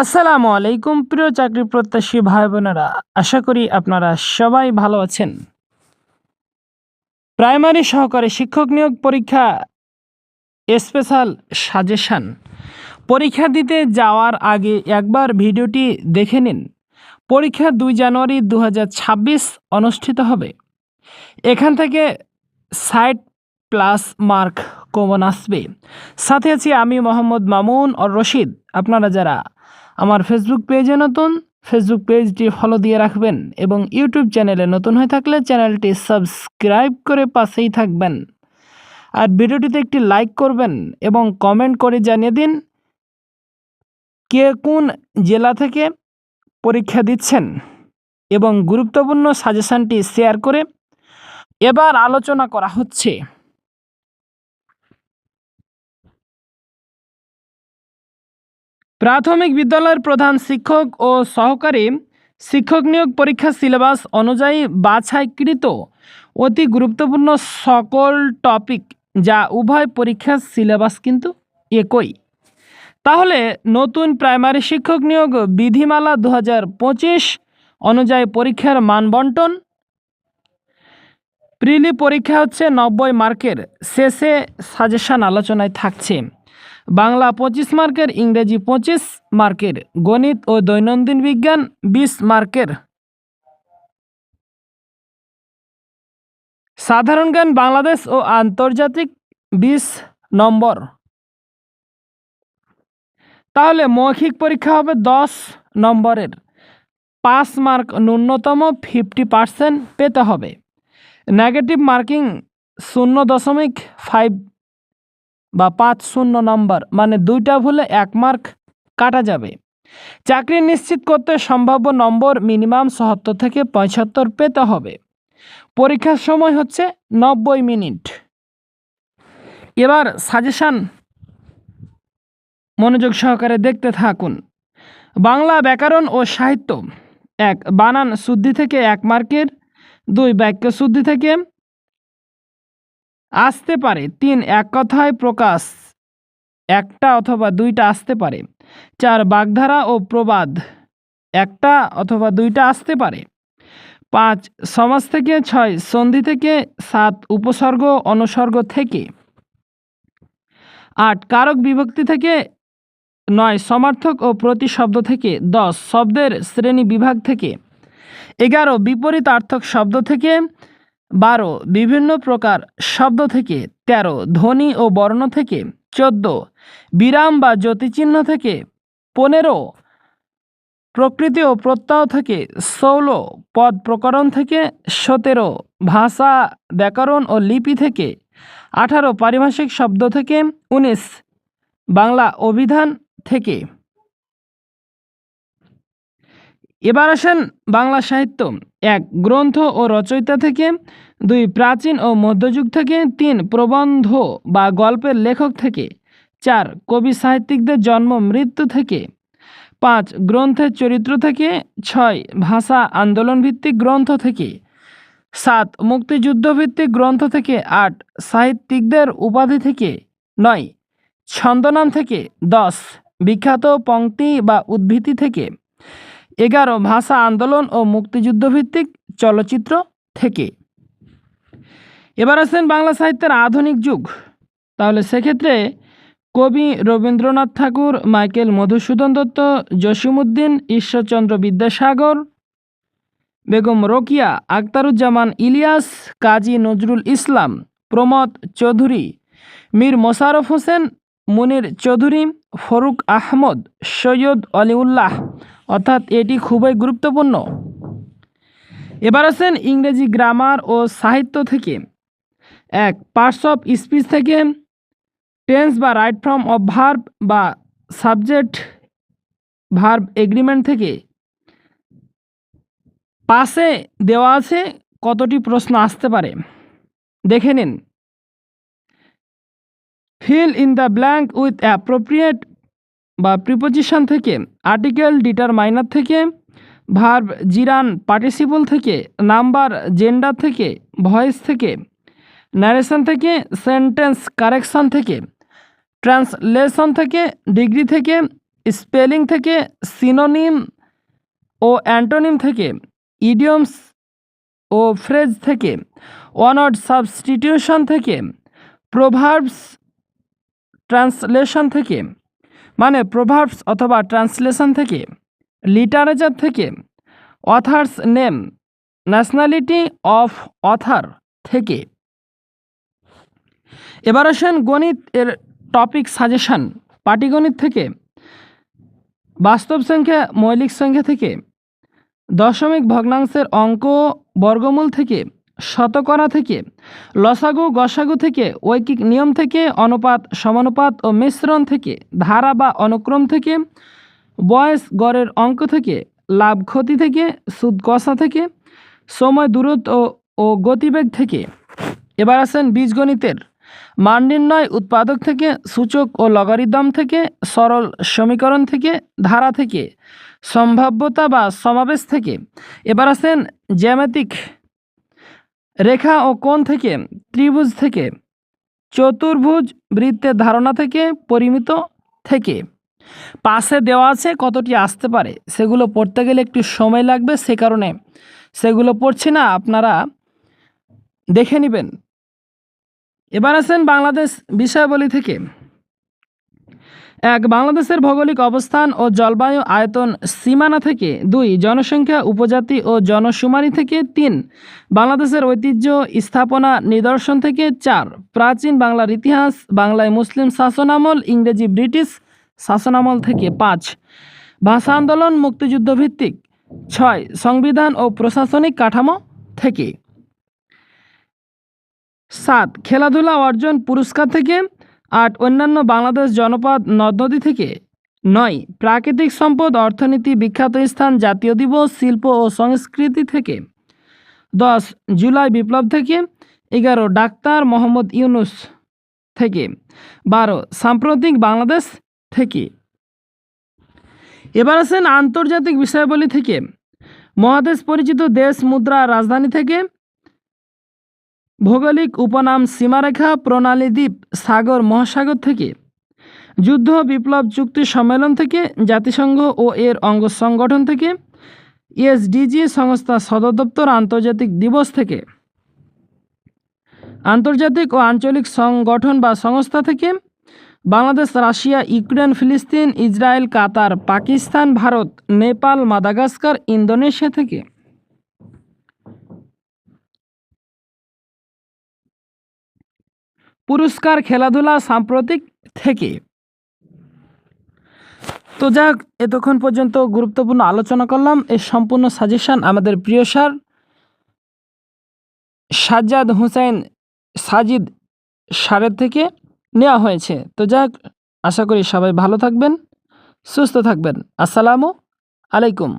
আসসালামু আলাইকুম, প্রিয় চাকরি প্রত্যাশী ভাই বোনেরা। আশা করি আপনারা সবাই ভালো আছেন। প্রাইমারি সহকারী শিক্ষক নিয়োগ পরীক্ষা স্পেশাল সাজেশান। পরীক্ষা দিতে যাওয়ার আগে একবার ভিডিওটি দেখে নিন। পরীক্ষা দুই জানুয়ারি দু হাজার ছাব্বিশ অনুষ্ঠিত হবে। এখান থেকে সাইট প্লাস মার্ক কমন আসবে। সাথে আছি আমি মোহাম্মদ মামুন ও রশিদ। আপনারা যারা আমার ফেসবুক পেজে নতুন ফেসবুক পেজটি ফলো দিয়ে রাখবেন এবং ইউটিউব চ্যানেলে নতুন হয়ে থাকলে চ্যানেলটি সাবস্ক্রাইব করে পাশেই থাকবেন। আর ভিডিওটিতে একটি লাইক করবেন এবং কমেন্ট করে জানিয়ে দিন কে কোন জেলা থেকে পরীক্ষা দিচ্ছেন এবং গুরুত্বপূর্ণ সাজেশানটি শেয়ার করে এবার আলোচনা করা হচ্ছে। প্রাথমিক বিদ্যালয়ের প্রধান শিক্ষক ও সহকারী শিক্ষক নিয়োগ পরীক্ষা সিলেবাস অনুযায়ী বাছাইকৃত অতি গুরুত্বপূর্ণ সকল টপিক যা উভয় পরীক্ষার সিলেবাস কিন্তু একই। তাহলে নতুন প্রাইমারি শিক্ষক নিয়োগ বিধিমালা দু হাজার পঁচিশ অনুযায়ী পরীক্ষার মানবন্টন প্রিলি পরীক্ষা হচ্ছে নব্বই মার্কের, শেষে সাজেশন আলোচনায় থাকছে। বাংলা পঁচিশ মার্কের, ইংরেজি পঁচিশ মার্কের, গণিত ও দৈনন্দিন বিজ্ঞান বিশ মার্কের। সাধারণ জ্ঞান বাংলাদেশ ও আন্তর্জাতিক বিশ নম্বর। তাহলে মৌখিক পরীক্ষা হবে দশ নম্বরের। পাস মার্ক ন্যূনতম ফিফটি পার্সেন্ট পেতে হবে। নেগেটিভ মার্কিং শূন্য দশমিক ফাইভ বা পাঁচ শূন্য নম্বর মানে দুইটা ভুলে এক মার্ক কাটা যাবে। চাকরি নিশ্চিত করতে সম্ভাব্য নম্বর মিনিমাম সত্তর থেকে পঁচাত্তর পেতে হবে। পরীক্ষার সময় হচ্ছে নব্বই মিনিট। এবার সাজেশান মনোযোগ সহকারে দেখতে থাকুন। বাংলা ব্যাকরণ ও সাহিত্য। এক, বানান শুদ্ধি থেকে এক মার্কের, দুই, বাক্য শুদ্ধি থেকে আসতে পারে। তিন, এক কথায় প্রকাশ। একটা অথবা দুইটা আসতে পারে। চার, বাগধারা ও প্রবাদ। একটা অথবা দুইটা আসতে পারে। পাঁচ, সমাজ থেকে। ছয়, সন্ধি থেকে। সাত, উপসর্গ, অনুসর্গ থেকে। আট, কারক বিভক্তি থেকে। নয়, সমার্থক ও প্রতিশব্দ থেকে। দশ, শব্দের শ্রেণি বিভাগ থেকে। এগারো, বিপরীতার্থক শব্দ থেকে। বারো, বিভিন্ন প্রকার শব্দ থেকে তেরো, ধ্বনি ও বর্ণ থেকে চোদ্দ, বিরাম বা জ্যোতিচিহ্ন থেকে পনেরো, প্রকৃতি ও প্রত্যয় থেকে ষোলো, পদ প্রকরণ থেকে সতেরো, ভাষা, ব্যাকরণ ও লিপি থেকে আঠারো, পারিভাষিক শব্দ থেকে উনিশ, বাংলা অভিধান থেকে। এবার আসেন বাংলা সাহিত্য। এক গ্রন্থ ও রচয়িতা থেকে, দুই প্রাচীন ও মধ্যযুগ থেকে, তিন প্রবন্ধ বা গল্পের লেখক থেকে, চার কবি সাহিত্যিকদের জন্ম, মৃত্যু থেকে, পাঁচ গ্রন্থের চরিত্র থেকে, ছয় ভাষা আন্দোলন ভিত্তিক গ্রন্থ থেকে, সাত মুক্তিযুদ্ধভিত্তিক গ্রন্থ থেকে, আট সাহিত্যিকদের উপাধি থেকে, নয় ছন্দনাম থেকে, দশ বিখ্যাত পংক্তি বা উদ্ধৃতি থেকে। এগারো ভাষা আন্দোলন ও মুক্তিযুদ্ধভিত্তিক চলচ্চিত্র থেকে। এবার আসেন বাংলা সাহিত্যের আধুনিক যুগ। তাহলে সেক্ষেত্রে কবি রবীন্দ্রনাথ ঠাকুর, মাইকেল মধুসূদন দত্ত জসিমুদ্দিন ঈশ্বরচন্দ্র বিদ্যাসাগর, বেগম রোকিয়া আক্তারুজ্জামান ইলিয়াস, কাজী নজরুল ইসলাম, প্রমোদ চৌধুরী, মীর মোশারফ হোসেন, মুনির চৌধুরী, ফরুক আহমদ, সৈয়দ অলিউল্লাহ অর্থাৎ এটি খুবই গুরুত্বপূর্ণ। এবার আছেন ইংরেজি গ্রামার ও সাহিত্য থেকে। এক, পার্টস অফ স্পিচ থেকে টেন্স বা রাইট ফ্রম অফ ভার্ব বা সাবজেক্ট ভার্ব এগ্রিমেন্ট থেকে। পাশে দেওয়া আছে কতটি প্রশ্ন আসতে পারে। দেখে নিন। Fill in the blank with appropriate বা প্রিপোজিশন থেকে আর্টিকেল ডিটারমাইনার থেকে ভার্ব জিরান পার্টিসিপল থেকে নাম্বার জেন্ডার থেকে ভয়েস থেকে ন্যারেশন থেকে সেন্টেন্স কারেকশন থেকে ট্রান্সলেশন থেকে ডিগ্রি থেকে স্পেলিং থেকে সিনোনিম ও অ্যান্টোনিম থেকে ইডিয়মস ও ফ্রেজ থেকে ওয়ানওয়ার্ড সাবস্টিটিউশন থেকে প্রোভার্বস ট্রান্সলেশন থেকে মানে প্রোভার্বস অথবা ট্রান্সলেশন থেকে লিটারেচার থেকে authors name nationality of author থেকে। এবার আসেন গণিত এর টপিক সাজেশন পাটিগণিত থেকে, বাস্তব সংখ্যা, মৌলিক সংখ্যা থেকে, দশমিক ভগ্নাংশের অঙ্ক বর্গমূল থেকে, শতকরা থেকে লসাগু, গসাগু থেকে ঐকিক নিয়ম থেকে, অনুপাত, সমানুপাত ও মিশ্রণ থেকে, ধারা বা অনুক্রম থেকে, বয়স, গড়ের অঙ্ক থেকে, লাভ, ক্ষতি থেকে, সুদ, কষা থেকে, সময়, দূরত্ব ও- গতিবেগ থেকে। এবার আসেন বীজগণিতের। মান নির্ণয়, উৎপাদক থেকে, সূচক ও লগারিদম থেকে, সরল সমীকরণ থেকে, ধারা থেকে, সম্ভাব্যতা বা সমাবেশ থেকে। এবার আসেন জ্যামিতিক রেখা ও কোণ থেকে, ত্রিভুজ থেকে, চতুর্ভুজ বৃত্তের ধারণা থেকে, পরিমিত থেকে। পাশে দেওয়া আছে কতটি আসতে পারে, সেগুলো পড়তে গেলে একটু সময় লাগবে, সে কারণে সেগুলো পড়ছি না, আপনারা দেখে নেবেন। এবার আসেন বাংলাদেশ বিষয়াবলী থেকে। এক বাংলাদেশের ভৌগোলিক অবস্থান ও জলবায়ু আয়তন সীমানা থেকে দুই, জনসংখ্যা, উপজাতি ও জনশুমারি থেকে তিন, বাংলাদেশের ঐতিহ্য স্থাপনা নিদর্শন থেকে চার, প্রাচীন বাংলার ইতিহাস, বাংলায় মুসলিম শাসনামল, ইংরেজি ব্রিটিশ শাসনামল থেকে পাঁচ, ভাষা আন্দোলন, মুক্তিযুদ্ধ ভিত্তিক ছয়, সংবিধান ও প্রশাসনিক কাঠামো থেকে সাত, খেলাধুলা অর্জন পুরস্কার থেকে আট অন্যান্য বাংলাদেশ জনপদ নদ নদী থেকে নয়। প্রাকৃতিক সম্পদ অর্থনীতি বিখ্যাত স্থান জাতীয় দিবস, শিল্প ও সংস্কৃতি থেকে দশ। জুলাই বিপ্লব থেকে এগারো। ডাক্তার মোহাম্মদ ইউনুস থেকে বারো। সাম্প্রতিক বাংলাদেশ থেকে এবার আছেন আন্তর্জাতিক বিষয়াবলী থেকে। মহাদেশ পরিচিত দেশ, মুদ্রা, রাজধানী থেকে ভৌগোলিক উপনাম সীমারেখা প্রণালী দ্বীপ সাগর মহাসাগর থেকে। যুদ্ধ, বিপ্লব, চুক্তি সম্মেলন থেকে, জাতিসংঘ ও এর অঙ্গ সংগঠন থেকে, এসডিজি সংস্থা সদর দপ্তর আন্তর্জাতিক দিবস থেকে। আন্তর্জাতিক ও আঞ্চলিক সংগঠন বা সংস্থা থেকে, বাংলাদেশ, রাশিয়া, ইউক্রেন, ফিলিস্তিন, Israel, Qatar, Pakistan, Bharat, Nepal, Madagascar, Indonesia থেকে। পুরস্কার খেলাধুলা সাম্প্রতিক থেকে। তো যাক, এতক্ষণ পর্যন্ত গুরুত্বপূর্ণ আলোচনা করলাম। এই সম্পূর্ণ সাজেশন আমাদের প্রিয় স্যার, সাজ্জাদ হুসাইন সাজিদ সারের থেকে নেওয়া হয়েছে। তো যাক, আশা করি সবাই ভালো থাকবেন, সুস্থ থাকবেন। আসসালামু আলাইকুম।